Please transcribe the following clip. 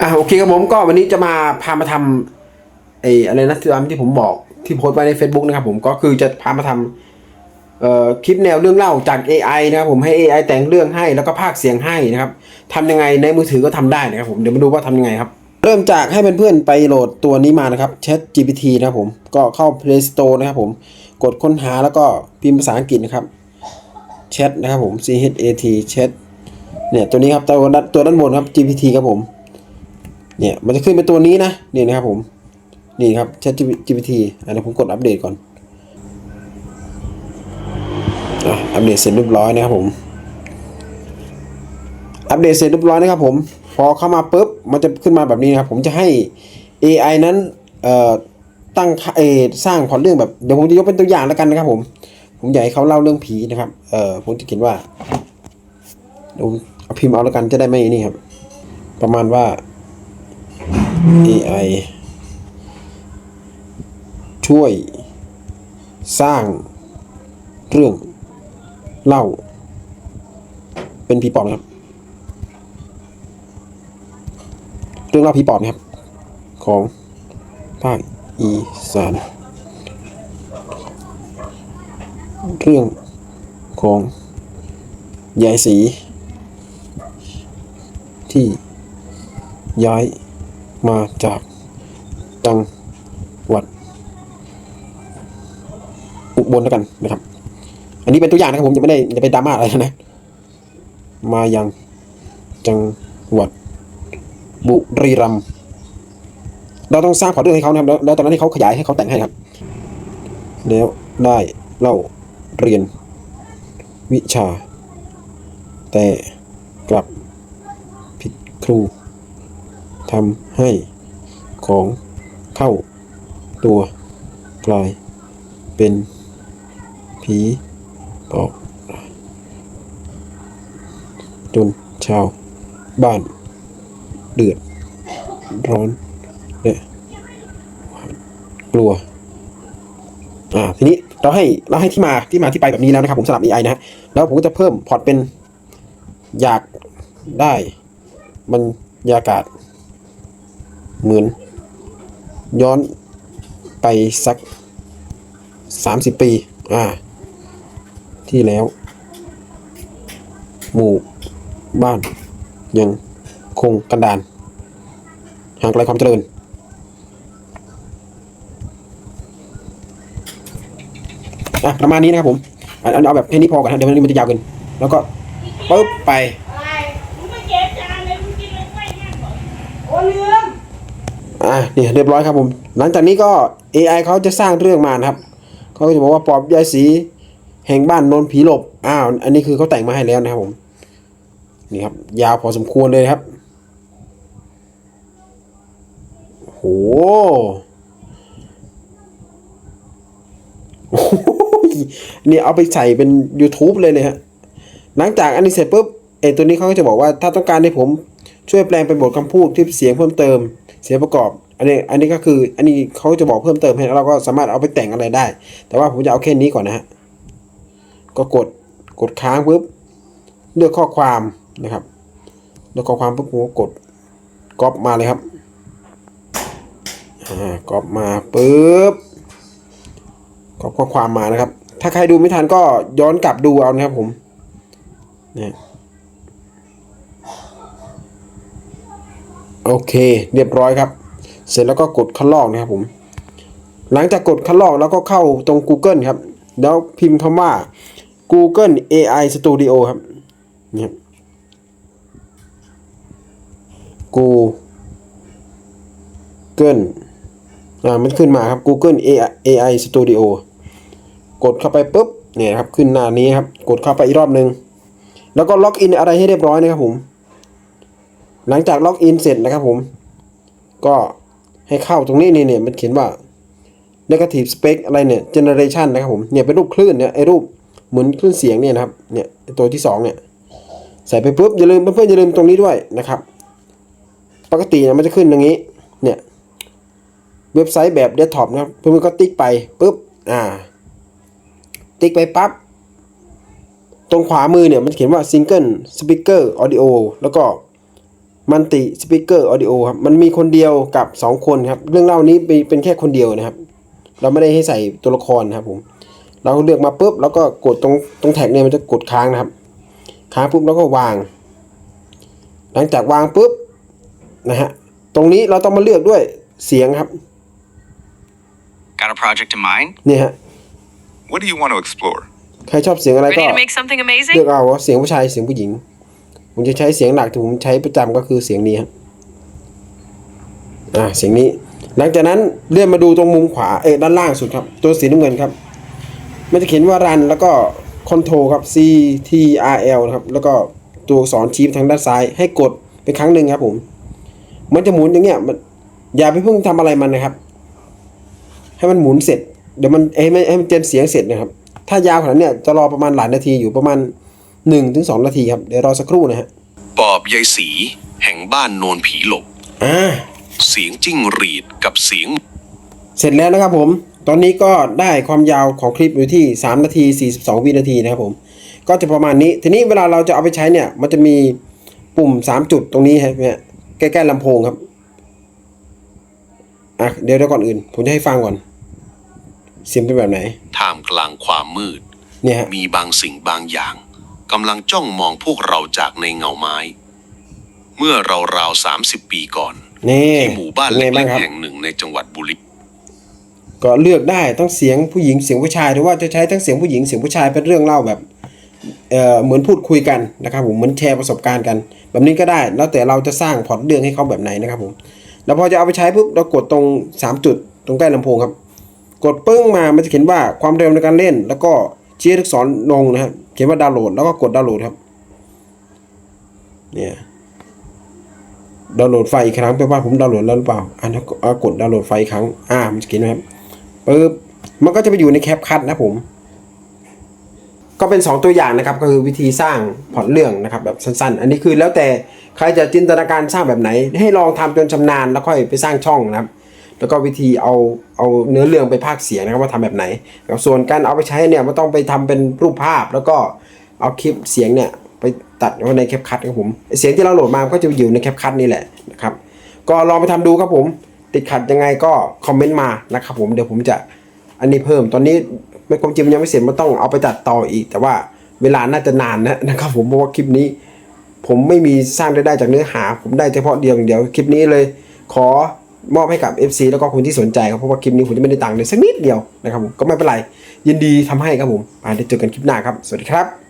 อะโอเคครับผมก็วันนี้จะมาพามาทำไอ้อะไรนะที่ที่ผมบอกที่โพสต์ไว้ใน Facebook นะครับผมก็คือจะพามาทำเอ่อคลิปแนวเรื่องเล่าจาก AI นะครับผมให้ AI แต่งเรื่องให้แล้วก็พากย์เสียงให้นะครับทำยังไงในมือถือก็ทำได้นะครับผมเดี๋ยวมาดูว่าทำยังไงครับ เริ่มจากให้เพื่อนๆไปโหลดตัวนี้มานะครับ Chat GPT นะครับผมก็เข้า Play Store นะครับผมกดค้นหาแล้วก็พิมพ์ภาษาอังกฤษนะครับ Chat นะครับผม C H A T Chat เนี่ยตัวนี้ครับตัวตัวด้านบนครับ GPT ครับผม เนี่ยมันจะขึ้นเป็นตัวนี้นะนี่นะครับผมนี่ครับ Chat GPT อันนี้ผมกดอัปเดตก่อนอัปเดตเสร็จเรียบร้อยนะครับผม อัปเดตเสร็จเรียบร้อยนะครับผม พอเข้ามาปุ๊บ มันจะขึ้นมาแบบนี้นะครับผมจะให้ AI นั้นตั้งเอสร้างพอเรื่องแบบ เดี๋ยวผมจะยกเป็นตัวอย่างแล้วกันนะครับผม ผมอยากให้เขาเล่าเรื่องผีนะครับ เออผมจะเขียนว่าเดี๋ยวเอาพิมพ์เอาแล้วกันจะได้ไม่นี่ครับ ประมาณว่า AI ช่วยสร้างเรื่องเล่า เป็นผีปอบนะครับ เรื่องเล่าผีปอบนะครับ ของภาคอีสานเรื่องของยายสี ที่ย้าย มาจากจังหวัดอุบลแล้วกันนะครับ อันนี้เป็นตัวอย่างนะครับผมจะไม่ได้จะไปดราม่าอะไรนะ มายังจังหวัดบุรีรัมย์เราต้องสร้างพล็อตเรื่องให้เขานะครับ แล้วตอนนั้นที่เขาขยายให้เขาแต่งให้ครับ แล้วได้เล่าเรียนวิชา แต่กลับผิดครู ทำให้ของเข้าตัวกลายเป็นผีปอบจนชาวบ้านเดือดร้อนและกลัว อ่า ทีนี้เราให้เราให้ที่มาที่มาที่ไปแบบนี้แล้วนะครับ ผมสำหรับ AI นะฮะ แล้วผมก็จะเพิ่มพอร์ตเป็นอยากได้บรรยากาศ เหมือน ย้อนไปสักสามสิบปี อ่า ที่แล้ว หมู่บ้านยังคงกันดานห่างไกลความเจริญ อะ ประมาณนี้นะครับผม เอาเอาเอาแบบแค่นี้พอก่อนนะเดี๋ยวมันมันจะยาวเกิน แล้วก็ปึ๊บไปอะไรมึงไม่เก็บ จานเลยมึงกินอะไรไม่แม่งเนี่ยเรียบร้อยครับผม หลังจากนี้ก็ AI เขาจะสร้างเรื่องมานะครับเขาจะบอกว่าปอบยายสีแห่งบ้านโนนผีหลบอ้าวอันนี้คือเขาแต่งมาให้แล้วนะครับผมนี่ครับยาวพอสมควรเลยครับโหนี่เอาไปใส่เป็น YouTube เลยเลยฮะหลังจากอันนี้เสร็จปุ๊บไอตัวนี้เขาก็จะบอกว่าถ้าต้องการให้ผม ช่วยแปลงเป็นบทคำพูดที่เสียงเพิ่มเติม เสียงประกอบ อันนี้อันนี้ก็คืออันนี้เขาจะบอกเพิ่มเติมให้เราก็สามารถเอาไปแต่งอะไรได้ แต่ว่าผมจะเอาแค่นี้ก่อนนะฮะก็กดกดค้างปุ๊บเลือกข้อความนะครับเลือกข้อความปุ๊บผมก็กดก๊อปมาเลยครับอ่าก๊อปมาปุ๊บก๊อปข้อความมานะครับ ถ้าใครดูไม่ทันก็ย้อนกลับดูเอานะครับผมเนี่ย โอเค เรียบร้อยครับ เสร็จแล้วก็กดคัดลอกนะครับผม หลังจากกดคัดลอกแล้วก็เข้าตรง Google ครับ แล้วพิมพ์คำว่า Google AI Studio ครับนี่ครับ Google อ่ามันขึ้นมาครับ Google AI AI Studio กดเข้าไปปุ๊บเนี่ยครับขึ้นหน้านี้ครับ กดเข้าไปอีกรอบหนึ่งแล้วก็ล็อกอินอะไรให้เรียบร้อยนะครับผม หลังจากล็อกอินเสร็จนะครับผม ก็ให้เข้าตรงนี้นี่เนี่ยมันเขียนว่า negative spec อะไรเนี่ย generation นะครับผมเนี่ยเป็นรูปคลื่นเนี่ยไอ้รูปเหมือนคลื่นเสียงเนี่ยนะครับเนี่ยตัวที่สองเนี่ยใส่ไปปุ๊บอย่าลืมเพื่อนๆอย่าลืมตรงนี้ด้วยนะครับ ปกติเนี่ยมันจะขึ้นอย่างนี้เนี่ยเว็บไซต์แบบเดสก์ท็อปนะครับเพื่อนๆก็ติ๊กไปปุ๊บอ่า ติ๊กไปปั๊บตรงขวามือเนี่ยมันเขียนว่า Single Speaker Audio แล้วก็ มันติสปีกเกอร์ออดิโอครับมันมีคนเดียวกับ 2 คนครับเรื่องเล่านี้เป็นเป็นแค่คนเดียวนะครับ เราไม่ได้ให้ใส่ตัวละครนะครับผมเราเลือกมาปุ๊บแล้วก็กดตรงตรงแท็กเนี่ยมันจะกดค้างนะครับ ค้างปุ๊บแล้วก็วาง หลังจากวางปุ๊บนะฮะตรงนี้เราต้องมาเลือกด้วยเสียงครับ Got a project in mind? นี่ฮะ What do you want to explore? ใครชอบเสียงอะไรก็ Ready to make something เลื amazing? อกเอาว่าเสียงผู้ชายเสียงผู้หญิง ผมจะใช้เสียงหลักที่ผมใช้ประจำก็คือเสียงนี้ครับอ่าเสียงนี้ หลังจากนั้นเลื่อนมาดูตรงมุมขวาเอ้ยด้านล่างสุดครับ ตัวสีน้ำเงินครับ มันจะเขียนว่ารันแล้วก็คอนโทรครับ C T R L นะครับ แล้วก็ตัวสอักษรชี้ไปทางด้านซ้าย ให้กดเป็นครั้งหนึ่งครับผม มันจะหมุนอย่างเงี้ยมันอย่าไปเพิ่งทำอะไรมันนะครับ ให้มันหมุนเสร็จ เดี๋ยวมันเอ้ยให้มันเจนเสียงเสร็จนะครับ ถ้ายาวขนาดเนี้ยจะรอประมาณหลายนาทีอยู่ประมาณ 1นถึงสนาทีครับ เดี๋ยวรอสักครู่นะฮะ ปอบยายสี แห่งบ้านโนนผีหลบ อ่า เสียงจิ้งหรีดกับเสียง เสร็จแล้วนะครับผม ตอนนี้ก็ได้ความยาวของคลิปอยู่ที่ 3 นาที 42 วินาทีนะครับผม ก็จะประมาณนี้ ทีนี้เวลาเราจะเอาไปใช้เนี่ย มันจะมีปุ่ม 3 จุดตรงนี้ครับเนี่ยใกล้ๆลำโพงครับ อะ เดี๋ยวเดี๋ยวก่อนอื่น ผมจะให้ฟังก่อน เสียงเป็นแบบไหน ท่ามกลางความมืด เนี่ยฮะ มีบางสิ่งบางอย่าง กำลังจ้องมองพวกเราจากในเงาไม้ เมื่อเราราวๆสามสิบปีก่อน นี่ที่หมู่บ้านป็เล็ไงบ้างกครับๆแห่งหนึ่งในจังหวัดบุรีก็เลือกได้ทั้งเสียงผู้หญิงเสียงผู้ชายหรือว่าจะใช้ทั้งเสียงผู้หญิงเสียงผู้ชายเป็นเรื่องเล่าแบบเอ่อเหมือนพูดคุยกันนะครับผมเหมือนแชร์ประสบการณ์กัน แบบนี้ก็ได้ แล้วแต่เราจะสร้างพล็อตเรื่องให้เขาแบบไหนนะครับผมแล้วพอจะเอาไปใช้ปุ๊บเรากดตรง 3 จุดตรงใกล้ลำโพงครับ กดปึ้งมามันจะเขียนว่าความเร็วในการเล่น แล้วก็ ชี้ลูกศรลงนะครับเขียนว่าดาวน์โหลดแล้วก็กดดาวน์โหลดครับเนี่ยดาวน์โหลดไฟอีกครั้งแปลว่าผมดาวน์โหลดแล้วหรือเปล่าอ่านเอากดดาวน์โหลดไฟอีกครั้งอ่ามันจะเขียนนะครับปึ๊บมันก็จะไปอยู่ในแคปคัทนะผม ก็เป็น 2 ตัวอย่างนะครับ ก็คือวิธีสร้างพล็อตเรื่องนะครับแบบสั้นๆ อันนี้คือแล้วแต่ใครจะจินตนาการสร้างแบบไหน ให้ลองทำจนชำนาญแล้วค่อยไปสร้างช่องนะครับ แล้วก็วิธีเอาเอาเนื้อเรื่องไปพากย์เสียงนะครับว่าทำแบบไหนครับส่วนการเอาไปใช้เนี่ยมันต้องไปทำเป็นรูปภาพ แล้วก็เอาคลิปเสียงเนี่ยไปตัดไว้ในแคปคัทครับผมเสียงที่เราโหลดมาก็จะอยู่ในแคปคัทนี่แหละนะครับก็ลองไปทำดูครับผมติดขัดยังไงก็คอมเมนต์มานะครับผมเดี๋ยวผมจะอันนี้เพิ่มตอนนี้ไม่ความจริงมันยังไม่เสร็จมันต้องเอาไปตัดต่ออีก แต่ว่าเวลาน่าจะนานนะนะครับผมเพราะว่าคลิปนี้ ผมไม่มีสร้างได้จากเนื้อหา ผมได้เฉพาะเดียวอย่างเดียวคลิปนี้เลย ขอ มอบให้กับ FC แล้วก็คนที่สนใจครับเพราะว่าคลิปนี้ผมจะไม่ได้ตังค์เลยสักนิดเดียวนะครับผมก็ไม่เป็นไรยินดีทำให้ครับผมอ่าเดี๋ยวเจอกันคลิปหน้าครับ สวัสดีครับ